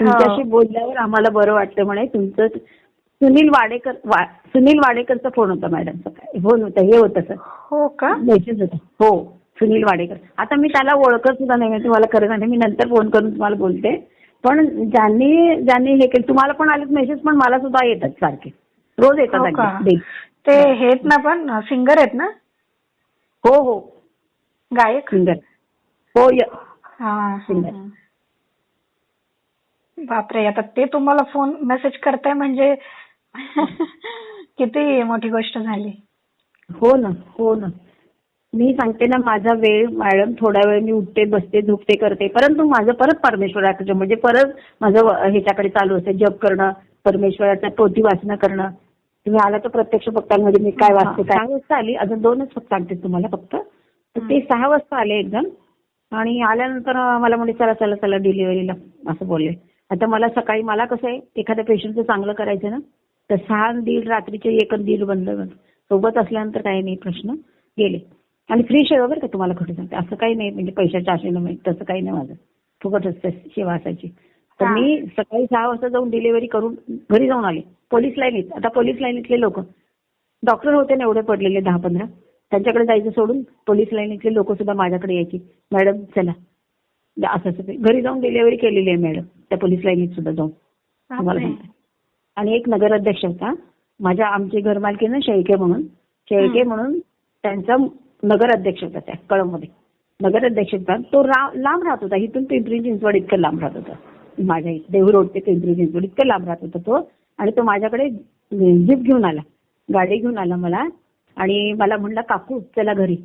तुमच्याशी बोलल्यावर आम्हाला बरं वाटतं म्हणे. तुमचं सुनील वाडेकर वा- सुनील वाडेकरचा फोन होता मॅडम सकाळी फोन होता हे होतं सर. हो का? मेसेज होता. हो सुनील वाडेकर. आता मी त्याला ओळखत सुद्धा नाही मी तुम्हाला खरं सांगते मी नंतर फोन करून तुम्हाला बोलते. पण ज्यांनी ज्यांनी हे केलं तुम्हाला पण आलेत मेसेज पण मला सुद्धा येतात सारखे. रोज हो येतात? अगदी. ते हेत ना पण सिंगर आहेत ना? हो हो. गायक? सिंगर हो हा सिंगर. बापरे आता ते तुम्हाला फोन मेसेज करताय म्हणजे किती मोठी गोष्ट झाली. हो ना हो ना. मी सांगते ना माझा वेळ मॅडम थोडा वेळ मी उठते बसते झोपते करते. परंतु माझं परत परमेश्वराकडे म्हणजे परत माझं ह्याच्याकडे चालू असते जप करणं परमेश्वराच्या पोथी वाचणं करणं. तुम्ही आला तर प्रत्यक्ष बघतामध्ये मी काय वाचते काय सहा वाजता आली अजून दोनच फक्त सांगते तुम्हाला फक्त. तर ते सहा वाजता आले एकदम. आणि आल्यानंतर मला म्हणजे चला चला चला डिलिव्हरीला असं बोलले. आता मला सकाळी मला कसं आहे एखाद्या पेशंटचं चांगलं करायचं ना तर सहा दीड रात्रीचे एक दीड बंद. सोबत असल्यानंतर काही नाही प्रश्न गेले. आणि फ्री सेवा बरं का तुम्हाला खरं सांगते? असं काही नाही म्हणजे पैशाच्या आशेनं नाही तसं काही नाही माझं. फुकट असते सेवा असायची. तर. मी सकाळी सहा वाजता जाऊन डिलिव्हरी करून घरी जाऊन आले. पोलीस लाईनीत आता पोलीस लाईनीतले लोक. डॉक्टर होते ना एवढे पडलेले दहा पंधरा. त्यांच्याकडे जायचं सोडून पोलीस लाईनीतले लोक सुद्धा माझ्याकडे यायची. मॅडम चला. असं असं ते. घरी जाऊन डिलिव्हरी केलेली आहे मॅडम त्या पोलीस लाईनीत सुद्धा जाऊन. तुम्हाला बापरे. सांगते. आणि एक नगराध्यक्ष होता. माझ्या आमची घरमालकी ना शेळके म्हणून. शेळके. म्हणून त्यांचा नगराध्यक्ष होता त्या कळममध्ये नगराध्यक्ष होता. तो लांब राहत होता. इथून पिंपरी चिंचवड इतकं लांब राहत होता. माझ्या इथे देहू रोड ते पिंपरी चिंचवड इतकं लांब राहत होता तो. आणि तो माझ्याकडे जीप घेऊन आला. गाडी घेऊन आला मला. आणि मला म्हणला काकू चला घरी.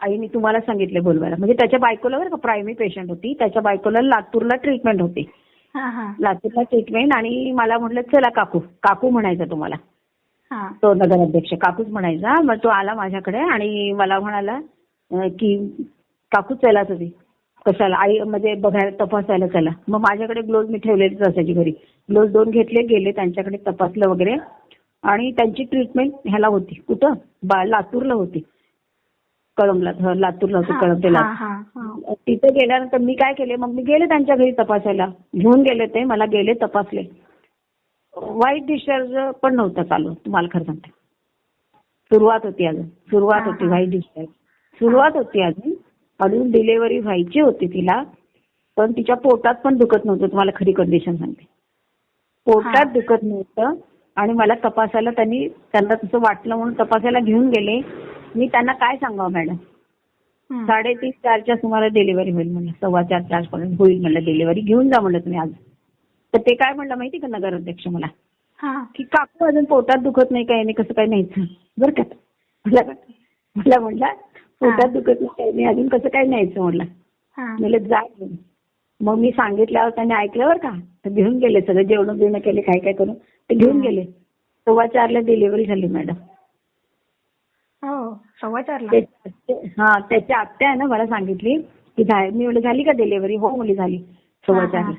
आईने तुम्हाला सांगितले बोलवायला. म्हणजे त्याच्या बायकोला बरं का प्रायमरी पेशंट होती. त्याच्या बायकोला लातूरला ट्रीटमेंट होती. हा हा. लातूरला ट्रीटमेंट आणि मला म्हटलं चला काकू काकू म्हणायचं तुम्हाला. हा. तो नगराध्यक्ष काकूच म्हणायचा. मग तो आला माझ्याकडे आणि मला म्हणाला की काकू चला तुम्ही. कशाला? आई म्हणजे बघायला तपासायला चला. मग माझ्याकडे ग्लोव्ह मी ठेवलेलेच असायची घरी. ग्लोव्ह दोन घेतले गेले त्यांच्याकडे तपासलं वगैरे. आणि त्यांची ट्रीटमेंट ह्याला होती. कुठं? बा लातूरला होती. कळमला लातूरला होती कळम ते लातूर. तिथे गेल्यानंतर मी काय केले मग मी गेले त्यांच्या घरी तपासायला. घेऊन गेले ते मला गेले तपासले. वाईट डिस्चार्ज पण नव्हता चालू तुम्हाला खरं सांगते. सुरुवात होती अजून सुरुवात होती. वाईट डिस्चार्ज. सुरुवात होती अजून अजून डिलेव्हरी व्हायची होती तिला पण तिच्या पोटात पण दुखत नव्हतं तुम्हाला खरी कंडिशन सांगते. पोटात. दुखत नव्हतं आणि मला तपासायला त्यांनी त्यांना तसं वाटलं म्हणून तपासायला घेऊन गेले. मी त्यांना काय सांगावं मॅडम. साडेतीन चारच्या सुमारे डिलिव्हरी होईल म्हणलं. सव्वा चार चार पर्यंत होईल म्हणलं डिलिव्हरी घेऊन जा म्हणलं तुम्ही आज. तर ते काय म्हणलं माहिती का नगराध्यक्ष मला? हा. की काकू अजून पोटात दुखत नाही काही नाही कसं काय न्यायचं? बरं का? मला मला म्हणला पोटात दुखत नाही काही नाही अजून कसं काय न्यायचं म्हणलं? म्हणलं जा. मग मी सांगितल्यावर त्यांनी ऐकलं बरं का? तर घेऊन गेले सगळं जेवण बिवणं केले काय काय करून ते घेऊन. गेले. सव्वा चारला डिलिव्हरी झाली मॅडम. सव्वा चारला हा त्याची आत्या आहे ना मला सांगितली की झा- मी म्हणलं झाली का डिलिव्हरी हो मुली झाली. सव्वा. चारला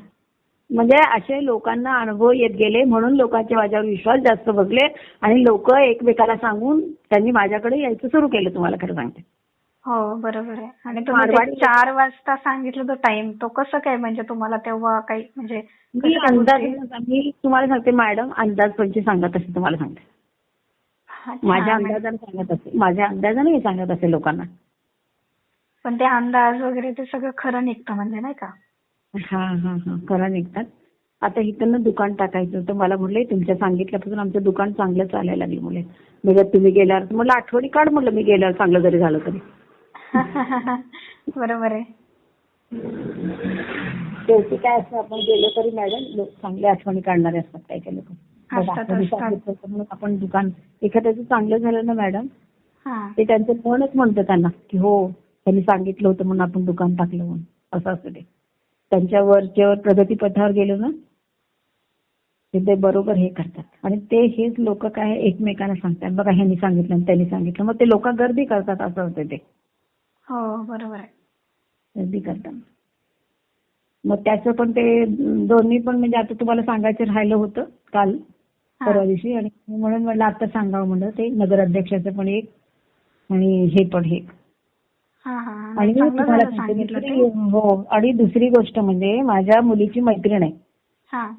म्हणजे असे लोकांना अनुभव येत गेले म्हणून लोकांचे माझ्यावर विश्वास जास्त बसले आणि लोक एकमेकाला सांगून त्यांनी माझ्याकडे यायचं सुरू केलं तुम्हाला खरं सांगते. हो बरोबर आहे. आणि तुम्ही चार वाजता सांगितलं तो टाइम तो कसं काय म्हणजे तुम्हाला तेव्हा काही म्हणजे मी अंदाज? मी तुम्हाला सांगते मॅडम अंदाज पंची सांगत असे तुम्हाला सांगते. माझ्या म्हणजे- अंदाजाने सांगत असे माझ्या अंदाजाने मी सांगत असे लोकांना. पण ते अंदाज वगैरे ते सगळं खरं निघतं म्हणजे नाही का? हा हा हा. खरं निघतात. आता इथं दुकान टाकायचं होतं. मला म्हटले तुमच्या सांगितल्यापासून आमचं दुकान चांगलं चालायला लागलं मुले म्हणजे तुम्ही गेल्यावर मला आठवणी काढ म्हटलं मी गेल्यावर चांगलं जरी झालं तरी. बरोबर आहे. शेवटी काय असतं आपण गेलो तरी मॅडम लोक चांगल्या आठवणी काढणारे असतात काही काही लोक. आपण दुकान एखाद्याचं चांगलं झालं ना मॅडम हा. ते त्यांचं मनच म्हणतं त्यांना की हो त्यांनी सांगितलं होतं म्हणून आपण दुकान टाकलं म्हणून. असं असतं ते. त्यांच्या वरच्यावर प्रगती पथावर गेलो ना ते ते बरोबर हे करतात. आणि ते हेच लोक काय एकमेकांना सांगतात. बघा ह्यांनी सांगितलं आणि त्यांनी सांगितलं. मग ते लोक गर्दी करतात असं होतं ते. हो बरोबर आहे. गर्दी करतात. मग त्याचं पण ते दोन्ही पण म्हणजे आता तुम्हाला सांगायचं राहिलं होतं काल. परवा दिवशी. आणि म्हणून म्हणलं आता सांगावं म्हणलं ते. नगराध्यक्षाचं पण एक आणि हे पण हा. आणि तुम्हाला सांगितलं हो. आणि दुसरी गोष्ट म्हणजे माझ्या मुलीची मैत्रीण आहे. हा.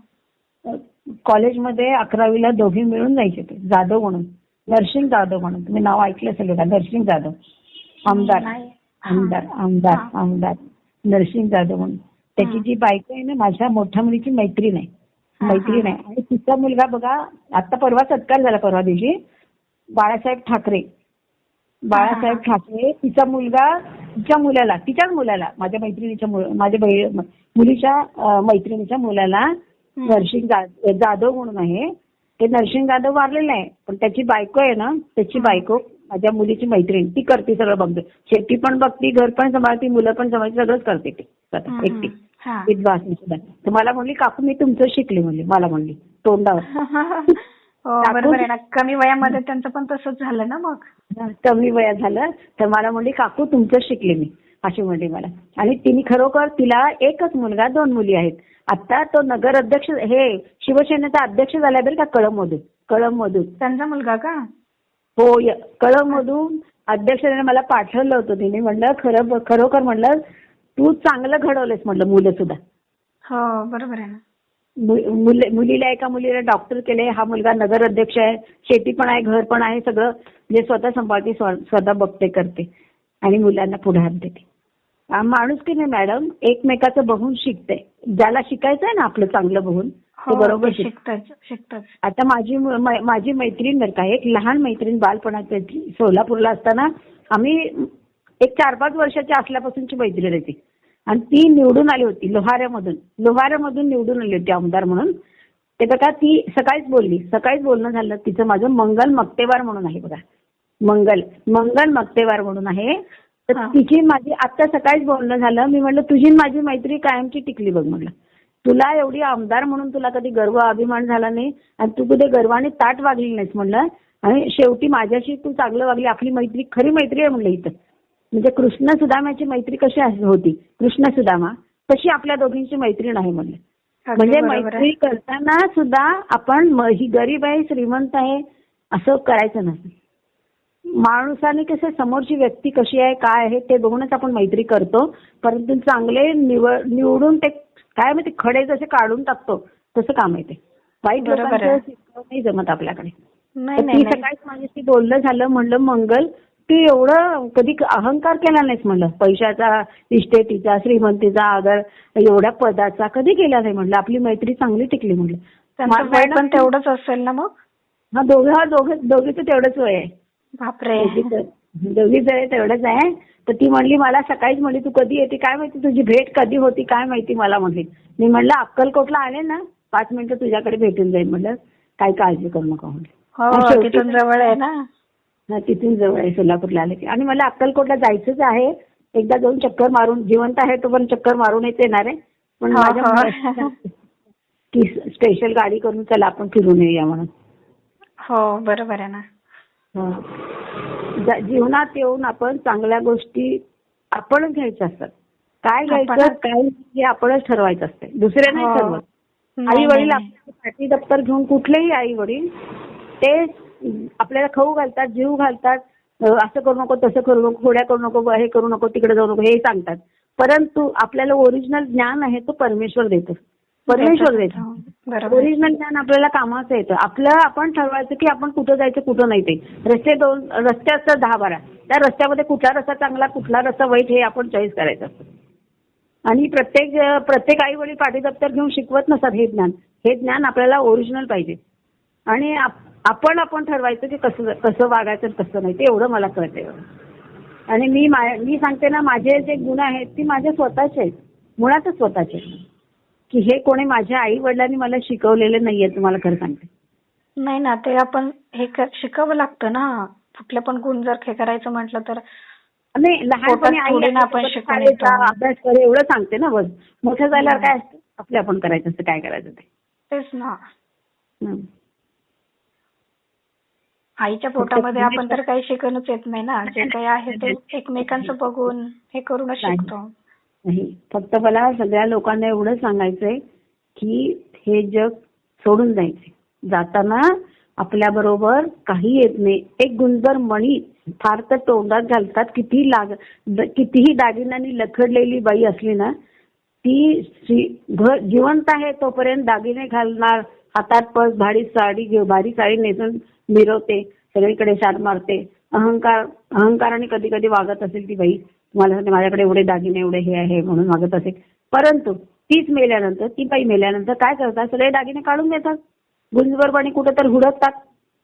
कॉलेजमध्ये अकरावीला दोघी मिळून जायचे ते. जाधव म्हणून. नरसिंग जाधव म्हणून. तुम्ही नाव ऐकलं असेल का नरसिंग जाधव. आमदार. आमदार. आमदार. आमदार. नरसिंग जाधव म्हणून. त्याची. जी बायको आहे ना माझ्या मोठ्या मुलीची मैत्रीण आहे. मैत्रीण. आहे. आणि तिचा मुलगा बघा आता परवा सत्कार झाला परवा दिवशी. बाळासाहेब ठाकरे. बाळासाहेब ठाकरे तिचा मुलगा तिच्या मुलाला तिच्याच मुलाला माझ्या मैत्रिणीच्या मुल- माझ्या मुलीच्या मैत्रिणीच्या मुलाला. नरसिंग जाधव म्हणून आहे. ते नरसिंग जाधव वारलेलं आहे. पण त्याची बायको आहे ना त्याची बायको माझ्या मुलीची मैत्रीण ती करते सगळं बघते. शेती पण बघती घर पण सांभाळते मुलं पण सांभाळते सगळंच करते ती. एकटी. विधवा असून सुद्धा तर मला म्हणली काकू मी तुमचं शिकले म्हणली. मला म्हणली तोंडावर. हो बरोबर आहे ना. कमी वयामध्ये त्यांचं पण तसंच झालं ना मग? कमी वयात झालं. तर मला म्हणली काकू तुमचं शिकले मी. अशी म्हणली मला. आणि तिने खरोखर तिला एकच मुलगा दोन मुली आहेत. आता तो नगर अध्यक्ष हे शिवसेनेचा अध्यक्ष झाला बरं का कळममधून. कळममधून. त्यांचा मुलगा का? हो कळममधून अध्यक्षाने मला पाठवलं होतं तिने. म्हणलं खरं खरोखर म्हणलं तू चांगलं घडवलंस म्हणलं मुलं सुद्धा. हो बरोबर आहे ना. मुले- मुलीला एका मुलीला डॉक्टर केले हा मुलगा नगर अध्यक्ष आहे शेती पण आहे घर पण आहे सगळं म्हणजे स्वतः सांभाळते स्व- स्वतः बघते करते आणि मुलांना पुढे हात देते. माणूस की नाही मॅडम एकमेकाचं बघून शिकते. ज्याला शिकायचं आहे ना आपलं चांगलं बघून ते हो बरोबर ते शिकते. शिकतच शिकतच आता माझी माझी मैत्रीण बरं का एक लहान मैत्रीण बालपणाची सोलापूरला असताना आम्ही एक चार पाच वर्षाच्या असल्यापासूनची मैत्रीण आहे ती. आणि ती निवडून आली होती लोहाऱ्यामधून. लोहाऱ्यामधून निवडून आली होती आमदार म्हणून. ते बघा ती सकाळीच बोलली. सकाळीच बोलणं झालं. तिचं माझं मंगल मक्तेवार म्हणून आहे बघा. मंगल मंगल मक्तेवार म्हणून आहे. तर. तिची माझी आता सकाळीच बोलणं झालं. मी म्हटलं तुझी माझी मैत्री कायमची टिकली बघ म्हटलं. तुला एवढी आमदार म्हणून तुला कधी गर्व अभिमान झाला नाही. आणि तू कधी गर्वाने ताट वागली नाहीस म्हणलं आणि शेवटी माझ्याशी तू चांगलं वागली. आपली मैत्री खरी मैत्री आहे म्हणलं इथं. म्हणजे कृष्ण सुदामाची मैत्री कशी होती? कृष्ण सुदामा तशी आपल्या दोघींची मैत्रीण आहे म्हणलं. म्हणजे मैत्री करताना सुद्धा आपण ही गरीब आहे श्रीमंत आहे असं करायचं नसतं माणसाने कसं समोरची व्यक्ती कशी आहे काय आहे ते बघूनच आपण मैत्री करतो. परंतु चांगले निवड निवडून ते काय माहिती खडे जसे काढून टाकतो तसं काम आहे. ते वाईट नाही जमत आपल्याकडे. नाही नाही ती नाही सकाळीच माझ्याशी बोलणं झालं म्हणलं मंगल तू एवढं कधी अहंकार केला नाहीस म्हणलं पैशाचा इस्टेटीचा श्रीमंतीचा आदर एवढ्या पदाचा कधी केला नाही म्हणलं आपली मैत्री चांगली टिकली म्हणलं पण तेवढंच असेल ना मग? हा दोघं हा दोघं दोघीचं तेवढंच वय आहे. बापरे. दोघीच तेवढंच आहे तर ती म्हणली मला सकाळीच म्हणली तू कधी येते? काय माहिती? तुझी भेट कधी होती? काय माहिती मला म्हणली मी म्हणलं अक्कलकोटला आले ना? पाच मिनिटं तुझ्याकडे भेटून जाईल म्हणलं काही काळजी करू नका म्हणलं हो जवळ आहे ना? हा, तिथून जवळ आहे सोलापूरला आले की. आणि मला अक्कलकोटला जायचंच आहे. एकदा जाऊन चक्कर मारून जिवंत आहे तो पण चक्कर मारून येते येणार आहे. पण माझ्या की स्पेशल गाडी करून चला आपण फिरून येऊया म्हणून. हो बरोबर आहे ना. हा. जीवनात येऊन आपण चांगल्या गोष्टी आपणच घ्यायच्या असतात. काय घ्यायचं. काय हे आपणच ठरवायचं असते. दुसरे नाही हो. ठरवत. आई वडील. पाठी दप्तर घेऊन कुठलेही आई वडील ते आपल्याला खाऊ घालतात जीव घालतात असं करू नको तसं करू नको खोड्या करू नको हे करू नको तिकडे जाऊ नको हे सांगतात. परंतु आपल्याला ओरिजिनल ज्ञान आहे तो परमेश्वर देतो. परमेश्वर देतो. हो. ओरिजिनल ज्ञान आपल्याला कामाचं येतं. आपलं आपण ठरवायचं की आपण कुठं जायचं कुठं नाही ते. रस्ते दोन रस्ते असतात दहा बारा. त्या रस्त्यामध्ये कुठला रस्ता चांगला कुठला रस्ता वाईट हे आपण चॉईस करायचं. असतं आणि प्रत्येक प्रत्येक आई वडील पाठीदप्तर घेऊन शिकवत नसतात हे ज्ञान. हे ज्ञान आपल्याला ओरिजिनल पाहिजे. आणि आपण आपण ठरवायचं की कसं कसं वागायचं कसं नाही ते एवढं मला कळतंय आणि मी मा- सांगते ना माझे जे गुण आहेत ती माझे स्वतःचे आहेत. मुळातच स्वतःचे. की हे कोणी माझ्या आई वडिलांनी मला शिकवलेले नाहीये तुम्हाला खरं सांगते. नाही ना ते आपण हे शिकावं लागतं ना. कुठले पण गुण जर हे करायचं म्हटलं तर नाही लहानपणी आई. अभ्यास कर एवढं सांगते ना बस. मोठं झाल्यावर काय असतं? आपलं आपण करायचं असतं काय करायचं ते. तेच ना. आईच्या पोटामध्ये आपण तर काही शिकूनच येत नाही ना. जे काही आहे ते एकमेकांचं बघून हे करूनच. शिकतो. नाही. फक्त मला सगळ्या लोकांना एवढं सांगायचंय की हे जग सोडून जायचे जाताना आपल्या बरोबर काही येत नाही. एक गुंजर मणी फार तर तोंडात घालतात. किती लाग कितीही दागिन्यांनी लखडलेली बाई असली ना ती जिवंत आहे तोपर्यंत दागिने घालणार. हातात पर्स भारी साडी घेऊ भारी साडी नेसून मिरवते सगळीकडे शार मारते. अहंकार अहंकाराने कधी कधी वागत असेल ती बाई तुम्हाला सांगते माझ्याकडे एवढे दागिने एवढे हे आहे म्हणून वागत असेल. परंतु तीच मेल्यानंतर ती बाई मेल्यानंतर काय करतात? सगळे दागिने काढून देतात. गुंजभरपणे कुठे तर हुडकतात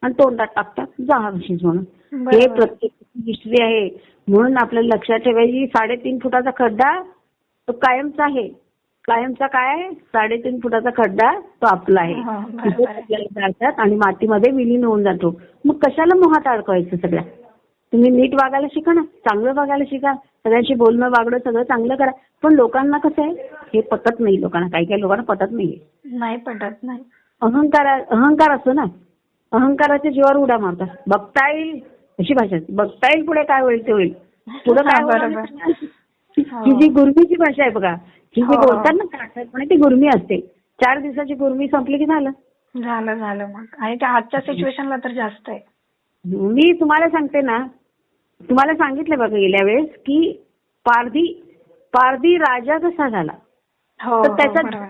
आणि तोंडात टाकतात. जा हशीच म्हणून हे. प्रत्येक हिस्ट्री आहे. म्हणून आपल्याला लक्षात ठेवायची साडेतीन फुटाचा खड्डा तो कायमचा आहे. कायमचा काय? साडेतीन फुटाचा खड्डा तो आपला आहे. जातात आणि मातीमध्ये विलीन होऊन जातो. मग कशाला मोहात अडकवायचं सगळ्या? तुम्ही नीट वागायला शिका ना. चांगलं वागायला शिका. सगळ्यांशी बोलणं वागणं सगळं चांगलं करा. पण लोकांना कसं आहे? हे पटत नाही लोकांना. काही काही लोकांना पटत नाहीये नाही पटत नाही. अहंकार अहंकार असतो ना. अहंकाराच्या जीवावर उड्या मारतात. बघता येईल अशी भाषा बघता येईल पुढे काय होईल ते होईल. पुढे काय हा. नाही. ही जी गुरमीची भाषा आहे बघा ही जी हो. बोलतात ना ती गुरमी असते चार दिवसाची गुरमी संपली की झालं झालं झालं मग आणि त्या आजच्या सिच्युएशनला तर जास्त आहे मी तुम्हाला सांगते ना तुम्हाला सांगितलं बघा गेल्या वेळेस की पारधी पारधी राजा कसा झाला हो तर त्याचा बरोबर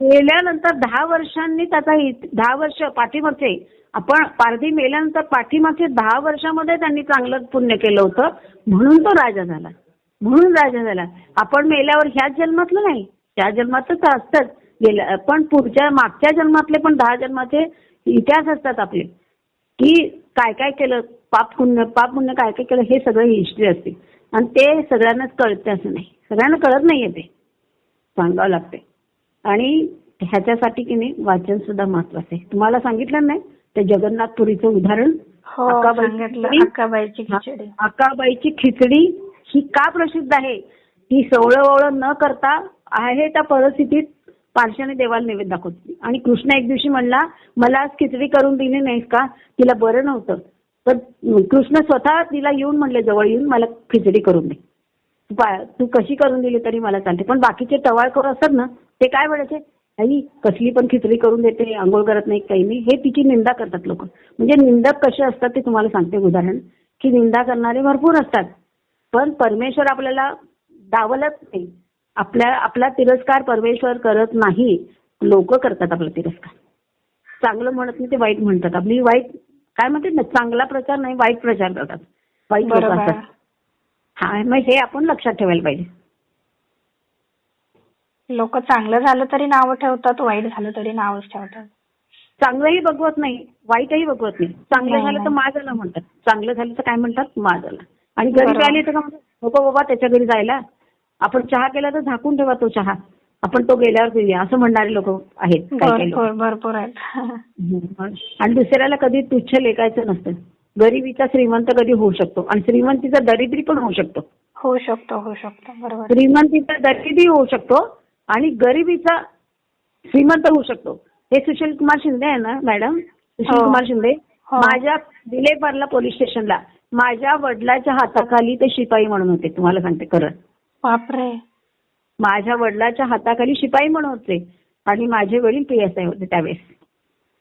गेल्यानंतर दहा वर्षांनी त्याचा दहा वर्ष पाठीमागचे आपण पारधी मेल्यानंतर पाठीमागचे दहा वर्षामध्ये त्यांनी चांगलं पुण्य केलं होतं म्हणून तो राजा झाला म्हणून राजा झाला. आपण मेल्यावर ह्याच जन्मातलं नाही. त्या जन्मातच असतंच गेल्या पण पुढच्या मागच्या जन्मातले पण दहा जन्माचे इतिहास असतात आपले. की काय काय केलं पाप पुण्य पाप पुण्य काय काय केलं हे सगळं हिस्ट्री असते. आणि ते सगळ्यांनाच कळते असं नाही. सगळ्यांना कळत नाहीये ते. सांगावं लागते आणि ह्याच्यासाठी की नाही वाचन सुद्धा महत्वाचं आहे. तुम्हाला सांगितलं नाही ते जगन्नाथपुरीचं उदाहरण. हो. अक्काबाईची खिचडी. अक्काबाईची खिचडी ही का प्रसिद्ध आहे? ही सवळं न करता आहे त्या परिस्थितीत पारशाने देवाला नैवेद्य दाखवते. आणि कृष्ण एक दिवशी म्हणला मला आज खिचडी करून दिली नाहीस का? तिला बरं नव्हतं. तर कृष्ण स्वतः तिला येऊन म्हणले जवळ येऊन मला खिचडी करून दे. तू तू कशी करून दिली तरी मला चालते. पण बाकीचे टवाळखोर असतात ना ते काय म्हणायचे? आई कसली पण खिचडी करून देते आंघोळ करत नाही काही नाही. हे तिची निंदा करतात लोक. म्हणजे निंदक कसे असतात ते तुम्हाला सांगते उदाहरण. की निंदा करणारे भरपूर असतात. पण परमेश्वर आपल्याला डावलत नाही. आपल्या आपला तिरस्कार परमेश्वर करत नाही. लोक करतात आपला तिरस्कार. चांगलं म्हणत नाही ते वाईट म्हणतात. आपली वाईट काय म्हणते ना चांगला प्रचार नाही वाईट प्रचार करतात. वाईट असतात. हा मग हे आपण लक्षात ठेवायला पाहिजे. लोक चांगलं झालं तरी नाव ठेवतात वाईट झालं तरी नावच ठेवतात. चांगलंही बघवत नाही वाईटही बघवत नाही. चांगलं झालं तर नाही. मा झालं म्हणतात. चांगलं झालं तर काय म्हणतात? मा झाला आणि घरी. आली तर नको बाबा त्याच्या घरी जायला. आपण चहा केला तर झाकून ठेवा तो चहा. आपण तो गेल्यावर पिऊया असं म्हणणारे लोक आहेत भरपूर आहेत. आणि दुसऱ्याला कधी तुच्छ लेखायचं नसतं. गरिबीचा श्रीमंत कधी होऊ शकतो. आणि श्रीमंतीचा दरिद्री पण होऊ शकतो. होऊ शकतो होऊ शकतो. बरोबर. श्रीमंतीचा दरिद्री होऊ शकतो आणि गरिबीचा श्रीमंत होऊ तो हे सुशील कुमार शिंदे आहे ना मॅडम? सुशील हो. कुमार शिंदे? हो. माझ्या विलेपार्ला पोलीस स्टेशनला. माझ्या वडिलाच्या हाताखाली ते शिपाई म्हणून होते. तुम्हाला सांगते खरं. बापरे. माझ्या वडिलाच्या हाताखाली शिपाई म्हणून होते आणि माझे वडील पी एस आय होते त्यावेळेस.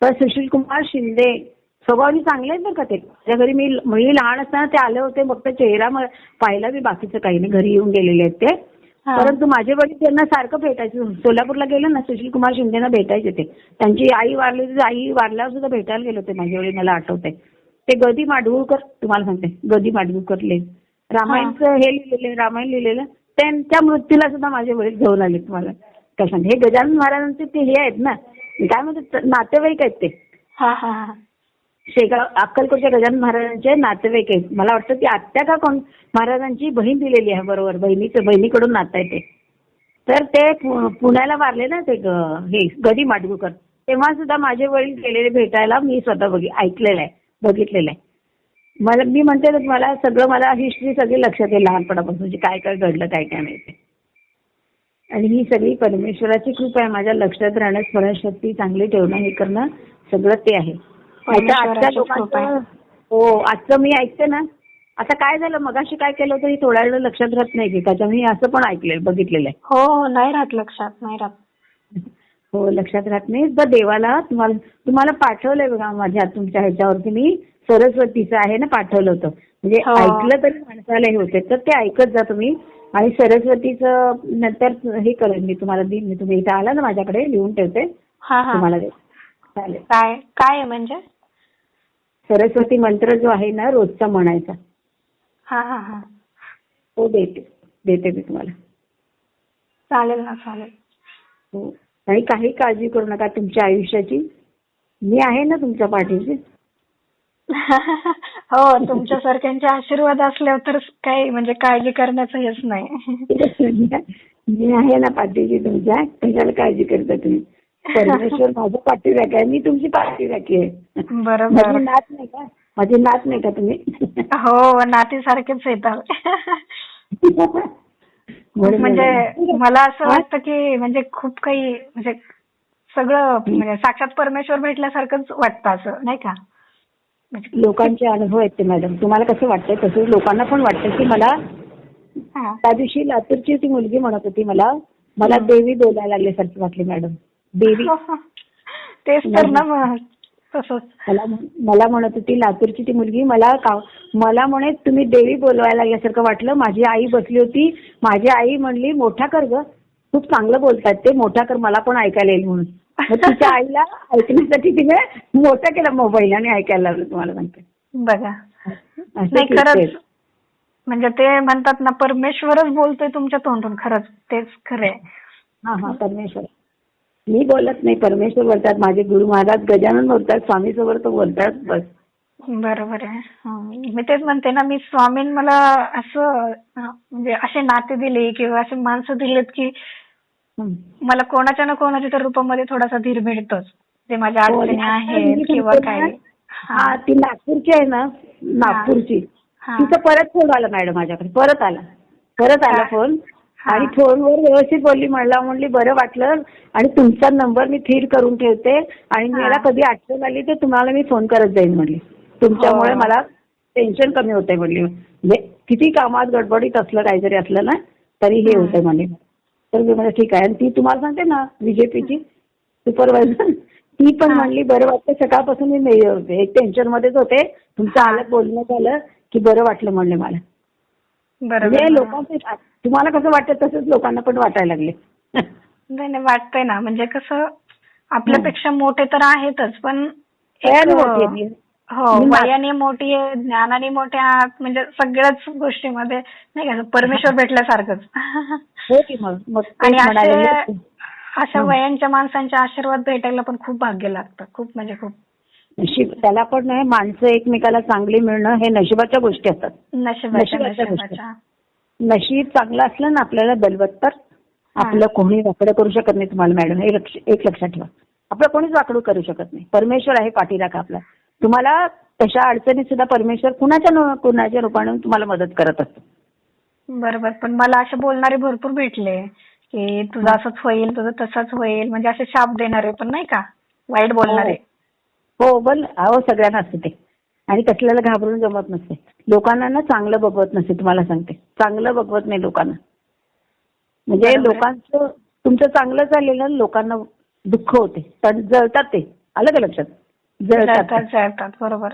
तर सुशील कुमार शिंदे स्वभावाने चांगले आहेत बरं का ते. त्या घरी मी मी लहान असताना ते आले होते फक्त चेहरा म- पाहिला मी बाकीचं काही नाही. घरी येऊन गेलेले आहेत ते. हा. परंतु माझे वडील त्यांना सारखं भेटायचे. सोलापूरला गेले ना सुशील कुमार शिंदेना भेटायचे ते. त्यांची आई वारली होती, आई वारल्यावर सुद्धा भेटायला गेले होते. माझे वडील मला आठवते. ते गदी माडगुळकर तुम्हाला सांगते गदी माडगुळकर ले रामायणचं हे. लिहिलेलं रामायण लिहिलेलं त्यांच्या मृत्यूला सुद्धा माझे वडील घेऊन आले तुम्हाला. काय सांगते हे गजानन महाराजांचे ते हे आहेत ना काय म्हणतात नातेवाईक आहेत ते. हा हा हा. शेगाव अक्कलकोटच्या गजानन महाराजांचे नातेवाईक आहेत. मला वाटतं ती आत्या का कोण महाराजांची बहीण दिलेली आहे बरोबर बहिणीचं बहिणीकडून नातं आहे ते. तर ते पुण्याला वारले ना ते हे गदी माडगुकर तेव्हा सुद्धा माझे वडील गेलेले भेटायला मी स्वतः बघी ऐकलेलं आहे. बघितलेलं आहे. मला मी म्हणते ना मला सगळं मला हिस्ट्री सगळी लक्षात येईल लहानपणापासूनची काय काय घडलं काय काय नाही ते आणि ही सगळी परमेश्वराची कृपा आहे माझ्या लक्षात राहणं स्मरणशक्ती चांगली ठेवणं हे करणं सगळं ते आहे. आजच्या आहे. लोकांचं हो आजचं मी ऐकते ना आता काय झालं मगाशी काय केलं हे थोड्या वेळ लक्षात राहत नाही की त्याच्या मी असं पण ऐकलंय बघितलेलं आहे. हो हो नाही राहत लक्षात नाही राहत. हो लक्षात राहत नाही. तर देवाला तुम्हाला तुम्हाला पाठवलंय बघा माझ्या तुमच्या ह्याच्यावरती मी सरस्वतीचं आहे ना पाठवलं होतं. म्हणजे. ऐकलं तरी माणसाला हे होते तर ते ऐकत जा तुम्ही. आणि सरस्वतीचं नंतर हे करेन मी तुम्हाला देईन मी तुम्ही इथे आला ना माझ्याकडे लिहून ठेवते. तुम्हाला चालेल. काय काय म्हणजे? सरस्वती मंत्र जो आहे ना रोजचा म्हणायचा. हा हा हा. तो देते देते मी तुम्हाला. चालेल ना चालेल. हो. आणि काही काळजी करू नका तुमच्या आयुष्याची. मी आहे ना तुमच्या पाठीशी. हो तुमच्यासारख्यांचे आशीर्वाद असल्यावर तर काही म्हणजे काळजी करण्याचं हेच नाही. मी आहे ना पाठीशी तुमच्या कशाला काळजी करता तुम्ही? परमेश्वर माझ्या पाठी राखी आहे मी तुमची पाठी राखी आहे. बरोबर. माझी नात नाही का? माझी नात नाही का तुम्ही? हो नातीसारखेच येतात. म्हणून म्हणजे. मला असं वाटतं की म्हणजे खूप काही म्हणजे सगळं म्हणजे साक्षात परमेश्वर भेटल्यासारखंच वाटतं असं नाही का? म्हणजे लोकांचे अनुभव आहेत ते मॅडम. तुम्हाला कसं वाटतंय? तसं लोकांना पण वाटतं की मला. त्या दिवशी लातूरची ती मुलगी म्हणत होती मला. मला देवी बोलायला लागल्यासारखी वाटली मॅडम. देवी. तेच तर ना मला मला म्हणत होती लातूरची ती मुलगी मला का मला म्हणे तुम्ही देवी बोलवायला लागल्यासारखं वाटलं. माझी आई बसली होती. माझी आई म्हणली मोठा कर ग. खूप चांगलं बोलतात ते. मोठा कर मला पण ऐकायला येईल म्हणून. तिच्या आईला ऐकण्यासाठी तिने मोठं केलं. मोबाईल आणि ऐकायला लागलं तुम्हाला सांगते. बघा. नाही. खरंच म्हणजे ते म्हणतात ना परमेश्वरच बोलतोय तुमच्या तोंडून. खरंच तेच खरंय हा हा परमेश्वर. मी बोलत नाही परमेश्वर बोलतात माझे गुरु महाराज गजानन बोलतात स्वामी समर्थ बोलतात बस बरोबर आहे हं. मी तेच म्हणते ना मी स्वामीन मला असं म्हणजे असे नाते दिले किंवा असे माणसं दिलेत की. मला कोणाच्या ना कोणाच्या तर रूपामध्ये थोडासा धीर मिळतोच जे माझ्या हो, अडचणी आहेत मी किंवा काय हा ती नागपूरची आहे ना नागपूरची. तिचा परत फोन आला मॅडम माझ्याकडे परत आला परत आला. फोन. आणि फोनवर व्यवस्थित बोलली म्हणला म्हणली बरं वाटलं. आणि तुमचा नंबर मी फीड करून ठेवते. आणि. मला कधी आठवण आली तर तुम्हाला मी फोन करत जाईन म्हणली. तुमच्यामुळे हो. मला टेन्शन कमी होतंय म्हणली. म्हणजे किती कामात गडबडीत असलं काहीतरी असलं ना तरी हे. होतंय म्हणली. तर मी म्हणलं ठीक आहे. आणि ती तुम्हाला सांगते ना बीजेपीची सुपरवायझर ती पण. म्हणली बरं वाटतं सकाळपासून मी टेन्शन मध्येच होते. तुमचं. आलं बोलणं झालं की बरं वाटलं म्हणले मला. म्हणजे. लोकांचे तुम्हाला कसं वाटतं तसंच लोकांना पण वाटायला लागले नाही नाही वाटतंय ना म्हणजे कसं आपल्यापेक्षा मोठे तर आहेतच पण. हो वयाने मोठी आहे ज्ञानाने मोठे आहात म्हणजे सगळ्याच गोष्टीमध्ये नाही का परमेश्वर भेटल्यासारखंच हो आणि. अशा. वयांच्या माणसांचे आशीर्वाद भेटायला पण खूप भाग्य लागतं खूप म्हणजे खूप नशीब त्याला पण नाही माणसं एकमेकाला चांगली मिळणं हे नशिबाच्या गोष्टी असतात. नशिबाच्या गोष्टी. नशीब चांगलं असलं ना आपल्याला बलवत्तर आपलं कोणी वाकडं करू शकत नाही तुम्हाला मॅडम. हे एक लक्षात ठेवा. आपलं कोणीच वाकडं करू शकत नाही. परमेश्वर आहे पाठीराखा आपला. तुम्हाला तशा अडचणीत सुद्धा परमेश्वर कुणाच्या कुणाच्या रूपाने तुम्हाला मदत करत असतो. बरोबर. पण मला असे बोलणारे भरपूर भेटले की तुझं असंच होईल तुझं तसंच होईल. म्हणजे असे शाप देणारे पण नाही का? वाईट बोलणारे. हो बोल अहो सगळ्यांना असते ते आणि कसल्याला घाबरून जमत नसते. लोकांना ना चांगलं बघवत नसते तुम्हाला सांगते. चांगलं बघवत नाही लोकांना. म्हणजे. लोकांचं तुमचं चांगलं चाललेलं लोकांना दुःख होते. पण जळतात ते. आलं का लक्षात? जळतात. बरोबर.